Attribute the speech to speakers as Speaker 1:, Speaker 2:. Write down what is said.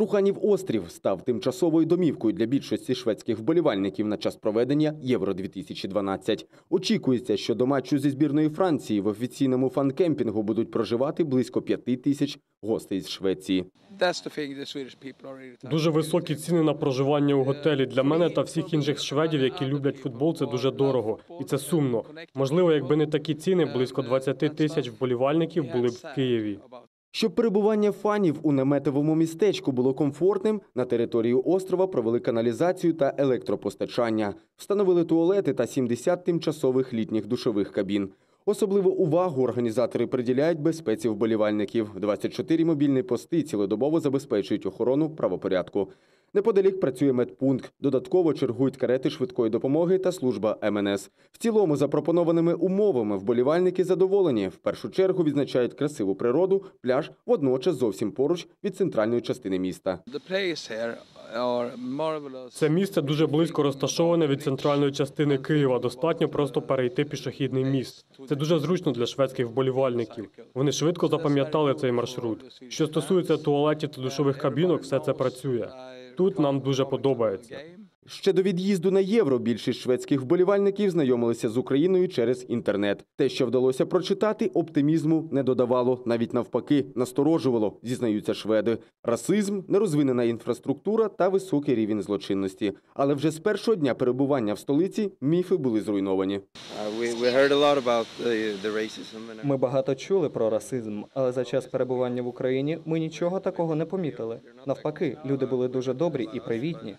Speaker 1: Труханів острів став тимчасовою домівкою для більшості шведських вболівальників на час проведення Євро 2012 Очікується, що до матчу зі збірної Франції в офіційному фанкемпінгу будуть проживати близько п'яти тисяч гостей з Швеції.
Speaker 2: Дуже високі ціни на проживання у готелі. Для мене та всіх інших шведів, які люблять футбол, це дуже дорого, і це сумно. Можливо, якби не такі ціни, близько 20 тисяч вболівальників були б в Києві.
Speaker 1: Щоб перебування фанів у наметовому містечку було комфортним, на територію острова провели каналізацію та електропостачання, встановили туалети та 70 тимчасових літніх душових кабін. Особливу увагу організатори приділяють безпеці вболівальників. 24 мобільні пости цілодобово забезпечують охорону правопорядку. Неподалік працює медпункт. Додатково чергують карети швидкої допомоги та служба МНС. В цілому запропонованими умовами вболівальники задоволені. В першу чергу відзначають красиву природу, пляж, водночас зовсім поруч від центральної частини міста.
Speaker 2: Це місце дуже близько розташоване від центральної частини Києва. Достатньо просто перейти пішохідний міст. Це дуже зручно для шведських вболівальників. Вони швидко запам'ятали цей маршрут. Що стосується туалетів та душових кабінок, все це працює. Тут нам дуже подобається.
Speaker 1: Ще до від'їзду на євро більшість шведських вболівальників знайомилися з Україною через інтернет. Те, що вдалося прочитати, оптимізму не додавало, навіть навпаки, насторожувало, зізнаються шведи. Расизм, нерозвинена інфраструктура та високий рівень злочинності. Але вже з першого дня перебування в столиці міфи були зруйновані.
Speaker 3: Uh,
Speaker 4: Ми багато чули про расизм, але за час перебування в Україні ми нічого такого не помітили. Навпаки, люди були дуже добрі і привітні.